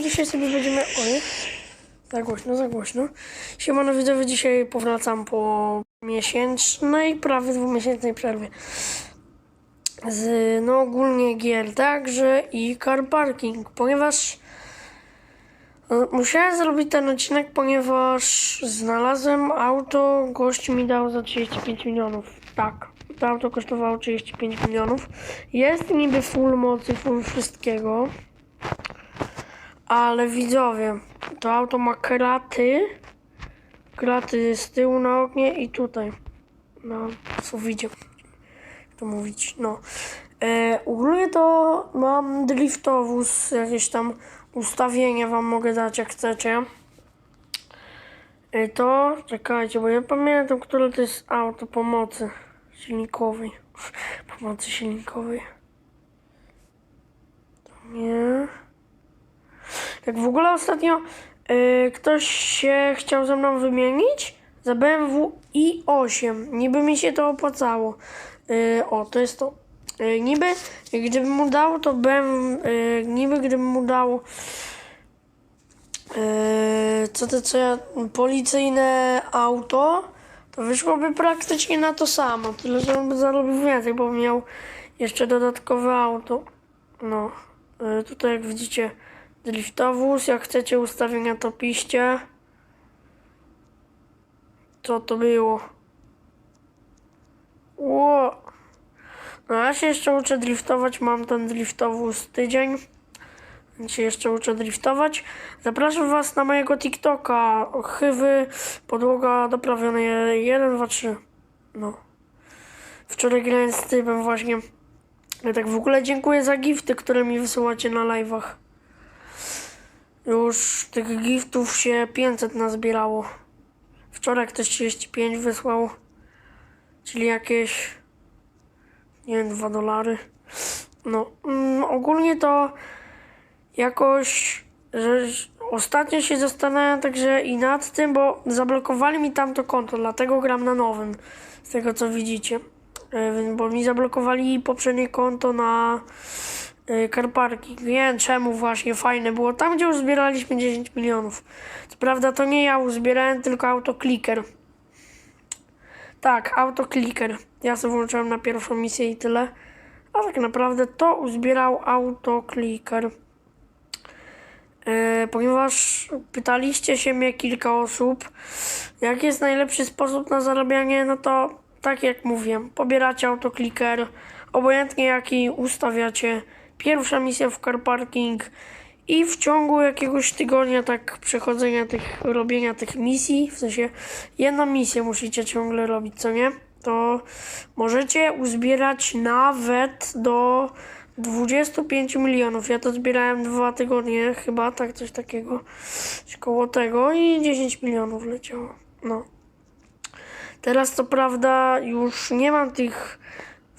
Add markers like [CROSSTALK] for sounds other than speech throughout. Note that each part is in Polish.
Dzisiaj sobie będziemy... Oj, za głośno, za głośno. Siemano widzowie, dzisiaj powracam po miesięcznej, prawie dwumiesięcznej przerwie. Z, no ogólnie gier także i car parking, ponieważ no, musiałem zrobić ten odcinek, ponieważ znalazłem auto, gość mi dał za 35 milionów. Tak, to auto kosztowało 35 milionów. Jest niby full mocy, full wszystkiego. Ale widzowie, to auto ma kraty. Kraty z tyłu na oknie i tutaj. Na suficie. Jak to mówić? No. E, ogólnie to mam driftowóz, jakieś tam ustawienia wam mogę dać jak chcecie. E, to, czekajcie, bo ja pamiętam, które to jest auto pomocy silnikowej. [LAUGHS] Pomocy silnikowej. To nie. Tak w ogóle ostatnio y, ktoś się chciał ze mną wymienić za BMW i8. Niby mi się to opłacało. Y, o, to jest to. Y, niby gdybym mu dał to BMW, y, niby gdybym mu dał co to co ja, policyjne auto, to wyszłoby praktycznie na to samo. Tyle, że on by zarobił więcej, bo miał jeszcze dodatkowe auto. No, tutaj jak widzicie driftowóz, jak chcecie ustawienia to piszcie. Co to było? Ło! No ja się jeszcze uczę driftować, mam ten driftowóz tydzień. Więc się jeszcze uczę driftować. Zapraszam was na mojego TikToka. Chywy, podłoga doprawiona 1, 2, 3. No. Wczoraj grałem z typem właśnie. Ja tak w ogóle dziękuję za gifty, które mi wysyłacie na live'ach. Już tych giftów się 500 nazbierało. Wczoraj ktoś 35 wysłał. Czyli jakieś... Nie wiem, 2 dolary. No, mm, ogólnie to jakoś... Że ostatnio się zastanawiam także i nad tym, bo zablokowali mi tamto konto, dlatego gram na nowym. Z tego co widzicie. E, Bo mi zablokowali poprzednie konto na Karparki. Wiem czemu właśnie fajne było. Tam, gdzie już zbieraliśmy 10 milionów. Co prawda to nie ja uzbierałem, tylko autokliker. Tak, autokliker. Ja sobie włączyłem na pierwszą misję i tyle. A tak naprawdę to uzbierał autokliker. E, ponieważ pytaliście się mnie kilka osób, jaki jest najlepszy sposób na zarabianie, no to tak jak mówię, pobieracie autokliker, obojętnie jaki ustawiacie, pierwsza misja w car parking i w ciągu jakiegoś tygodnia tak przechodzenia tych, robienia tych misji, w sensie jedną misję musicie ciągle robić, co nie? To możecie uzbierać nawet do 25 milionów. Ja to zbierałem dwa tygodnie chyba, tak coś takiego, koło tego i 10 milionów leciało. No. Teraz to prawda już nie mam tych.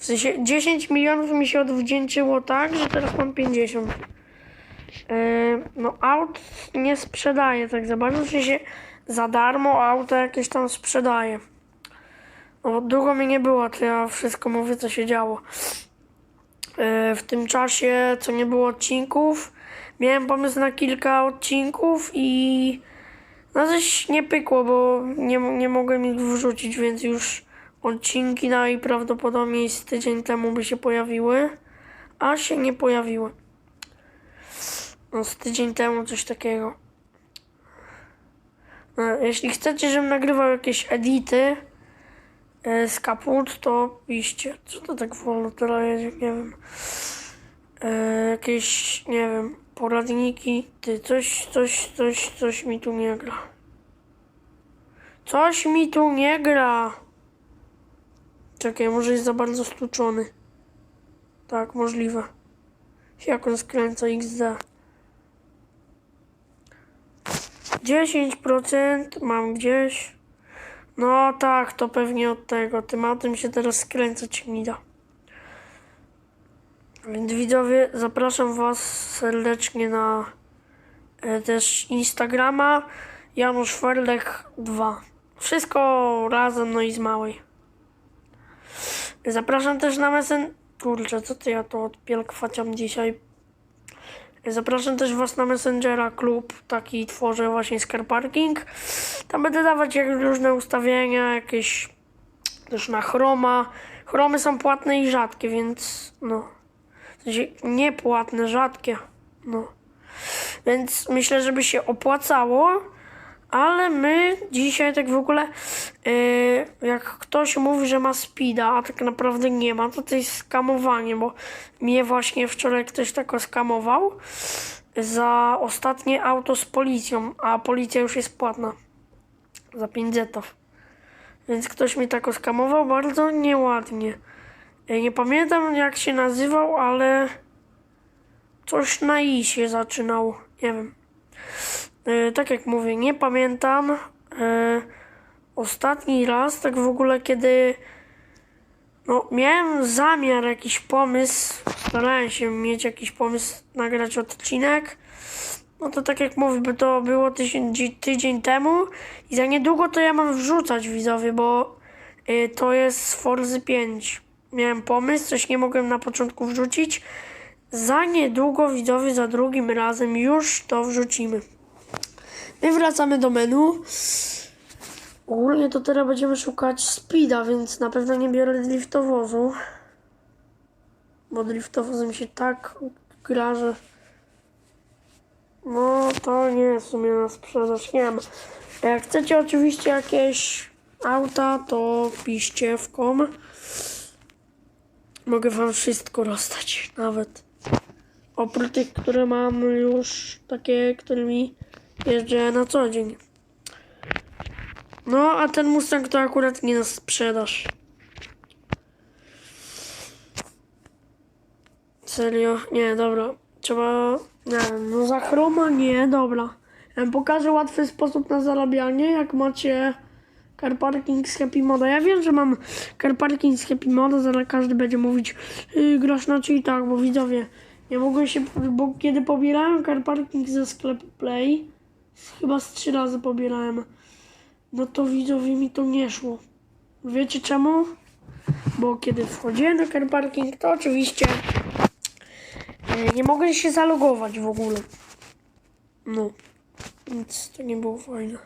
W sensie 10 milionów mi się odwdzięczyło tak, że teraz mam 50. Yy, no aut nie sprzedaję tak za bardzo, w sensie za darmo auto jakieś tam sprzedaję. No długo mi nie było, to ja wszystko mówię co się działo. Yy, w tym czasie, co nie było odcinków, miałem pomysł na kilka odcinków i no coś nie pykło, bo nie, nie mogłem ich wrzucić, więc już odcinki najprawdopodobniej z tydzień temu by się pojawiły, a się nie pojawiły. No z tydzień temu coś takiego. No, jeśli chcecie, żebym nagrywał jakieś edity e, z kaput, to piszcie. Co to tak wolno teraz jedzie? Nie wiem. E, jakieś, nie wiem, poradniki. Ty, coś, coś, coś, coś mi tu nie gra. Coś mi tu nie gra. Czekaj, może jest za bardzo stłuczony. Tak, możliwe. Jak on skręca XD. 10% mam gdzieś. No tak, to pewnie od tego. Tematem się teraz skręcać mi da. Więc widzowie, zapraszam Was serdecznie na e, też Instagrama Janusz Ferlek 2. Wszystko razem, no i z małej. Zapraszam też na mesen... Kurczę, co ty ja to odpielkwaciam dzisiaj? Zapraszam też Was na Messengera klub, taki tworzę właśnie Car Parking. Tam będę dawać różne ustawienia, jakieś też na chroma. Chromy są płatne i rzadkie, więc no. W sensie niepłatne, rzadkie. No. Więc myślę, żeby się opłacało. Ale my dzisiaj tak w ogóle, yy, jak ktoś mówi, że ma speeda, a tak naprawdę nie ma, to to jest skamowanie, bo mnie właśnie wczoraj ktoś tak skamował za ostatnie auto z policją, a policja już jest płatna za 5 zetów. Więc ktoś mi tak oskamował bardzo nieładnie. Yy, Nie pamiętam jak się nazywał, ale coś na i się zaczynał. Nie wiem. E, tak jak mówię, nie pamiętam. E, ostatni raz, tak w ogóle, kiedy no, miałem zamiar, jakiś pomysł, starałem się mieć jakiś pomysł, nagrać odcinek. No to tak jak mówię, to było tydzień, dzi- tydzień temu i za niedługo to ja mam wrzucać widzowie, bo y, to jest Forzy 5. Miałem pomysł, coś nie mogłem na początku wrzucić. Za niedługo widzowie, za drugim razem już to wrzucimy. My wracamy do menu. Ogólnie to teraz będziemy szukać speeda, więc na pewno nie biorę driftowozu. Bo driftowozem się tak gra, że... No to nie w sumie na sprzedaż, nie wiem. Jak chcecie oczywiście jakieś auta, to piszcie w kom. Mogę wam wszystko rozdać, nawet. Oprócz tych, które mam już, takie, którymi jeżdżę na co dzień. No, a ten Mustang to akurat nie na sprzedaż. Serio? Nie, dobra. Trzeba, nie no za chroma nie, dobra. Pokażę łatwy sposób na zarabianie, jak macie car parking z Happy Moda. Ja wiem, że mam car parking z Happy Moda, zaraz każdy będzie mówić yy, grasz na cheatach, bo widzowie, nie mogłem się, bo kiedy pobierałem car parking ze sklepu Play, chyba z trzy razy pobierałem, no to widzowie mi to nie szło. Wiecie czemu? Bo kiedy wchodziłem na car parking, to oczywiście e, nie mogłem się zalogować w ogóle. No, więc to nie było fajne.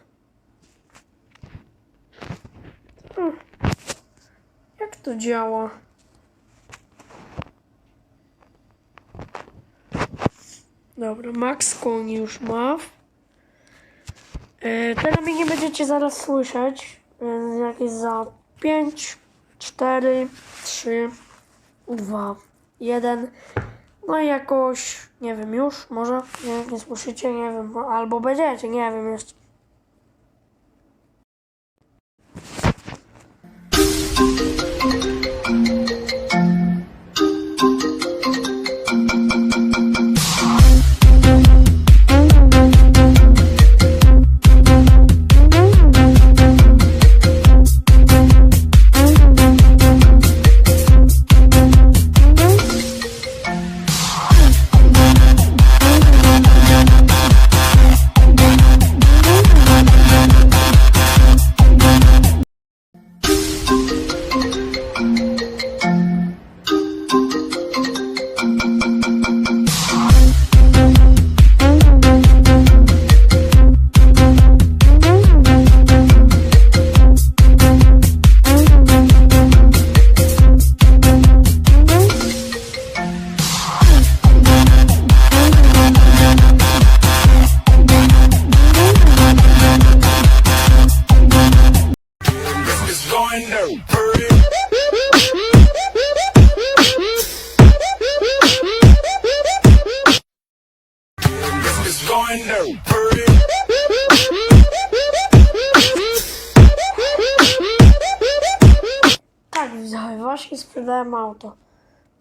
Jak to działa? Dobra, Max koni już ma. E, teraz mnie nie będziecie zaraz słyszeć, więc jak jest za 5, 4, 3, 2, 1. No i jakoś, nie wiem już, może, nie, nie słyszycie, nie wiem, albo będziecie, nie wiem jeszcze.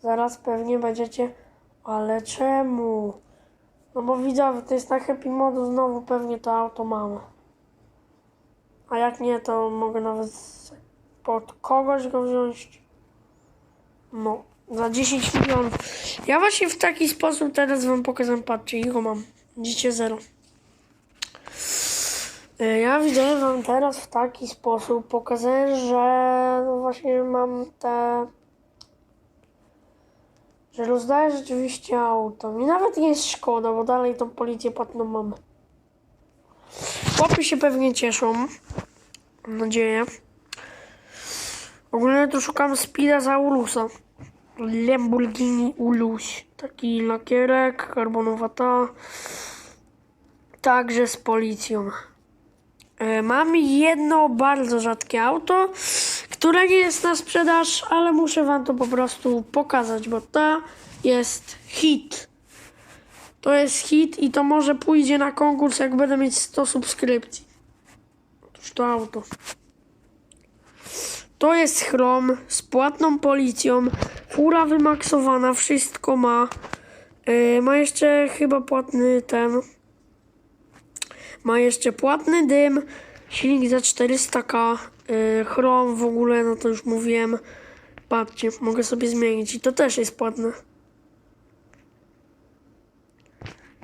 Zaraz pewnie będziecie, ale czemu? No bo widzowie, to jest na Happy Modu, znowu pewnie to auto mamy. A jak nie, to mogę nawet pod kogoś go wziąć. No, za 10 milionów. Ja właśnie w taki sposób teraz wam pokażę, patrzcie, ich mam. Widzicie zero. Y, Ja widzę wam teraz w taki sposób pokażę, że no właśnie mam te że rozdaję rzeczywiście auto. Mi nawet nie jest szkoda, bo dalej tą policję płatną mamy. Chłopy się pewnie cieszą. Mam nadzieję. Ogólnie to szukam Speeda za Ulusa. Lamborghini Ulus. Taki lakierek, karbonowata. Także z policją. E, Mam jedno bardzo rzadkie auto, które nie jest na sprzedaż, ale muszę wam to po prostu pokazać, bo to jest hit. To jest hit i to może pójdzie na konkurs, jak będę mieć 100 subskrypcji. Otóż to auto. To jest chrom z płatną policją, fura wymaksowana, wszystko ma. Yy, ma jeszcze chyba płatny ten. Ma jeszcze płatny dym, silnik za 400k, yy, chrom w ogóle, no to już mówiłem. Patrzcie, mogę sobie zmienić i to też jest płatne.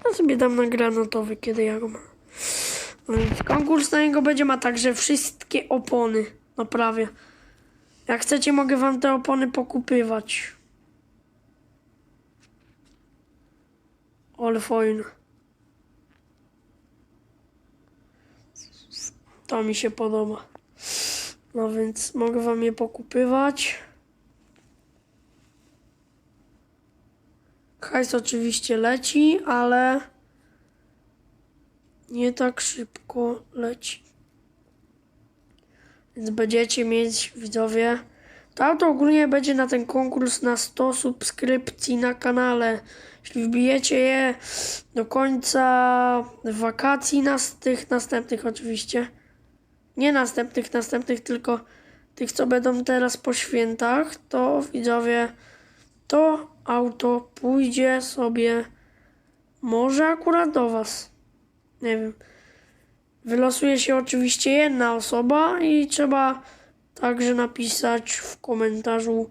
Ja sobie dam na granatowy, kiedy ja go mam. No konkurs na niego będzie ma także wszystkie opony. No prawie. Jak chcecie, mogę wam te opony pokupywać. Ale fajne. To mi się podoba. No więc mogę wam je pokupywać. Hajs oczywiście leci, ale nie tak szybko leci. Więc będziecie mieć, widzowie, to auto ogólnie będzie na ten konkurs na 100 subskrypcji na kanale. Jeśli wbijecie je do końca wakacji, nas, tych następnych oczywiście. Nie następnych, następnych, tylko tych, co będą teraz po świętach, to widzowie, to auto pójdzie sobie może akurat do Was. Nie wiem. Wylosuje się oczywiście jedna osoba i trzeba także napisać w komentarzu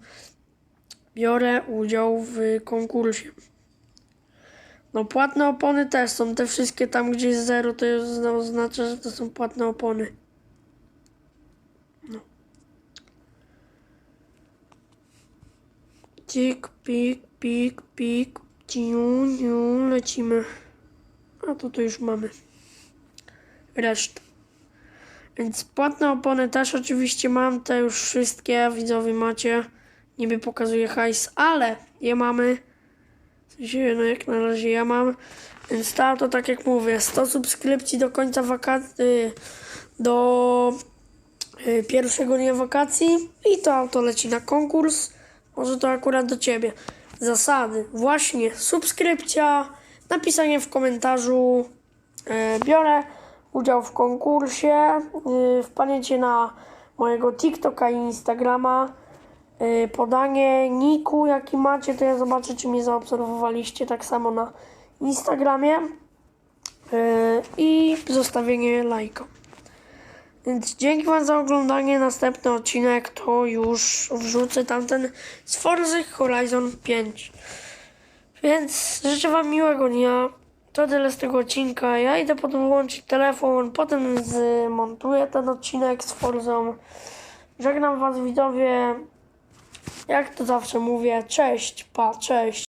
biorę udział w konkursie. No płatne opony też są, te wszystkie tam gdzie jest zero to oznacza, że to są płatne opony. Tik, pik, pik, pik, ciu, niu, lecimy. A to już mamy resztę. Więc płatne opony też oczywiście mam, te już wszystkie widzowie macie. Niby pokazuję hajs, ale je mamy. W sensie, no jak na razie ja mam. Więc to, to tak jak mówię, 100 subskrypcji do końca wakacji, do y, pierwszego dnia wakacji i to auto leci na konkurs. Może to akurat do Ciebie. Zasady. Właśnie subskrypcja, napisanie w komentarzu e, biorę udział w konkursie, y, wpadniecie na mojego TikToka i Instagrama, y, podanie niku jaki macie, to ja zobaczę czy mnie zaobserwowaliście tak samo na Instagramie i zostawienie lajka. Więc dzięki Wam za oglądanie. Następny odcinek to już wrzucę tamten z Forza Horizon 5. Więc życzę Wam miłego dnia. To tyle z tego odcinka. Ja idę potem wyłączyć telefon, potem zmontuję ten odcinek z Forzą. Żegnam Was widzowie. Jak to zawsze mówię, cześć, pa, cześć.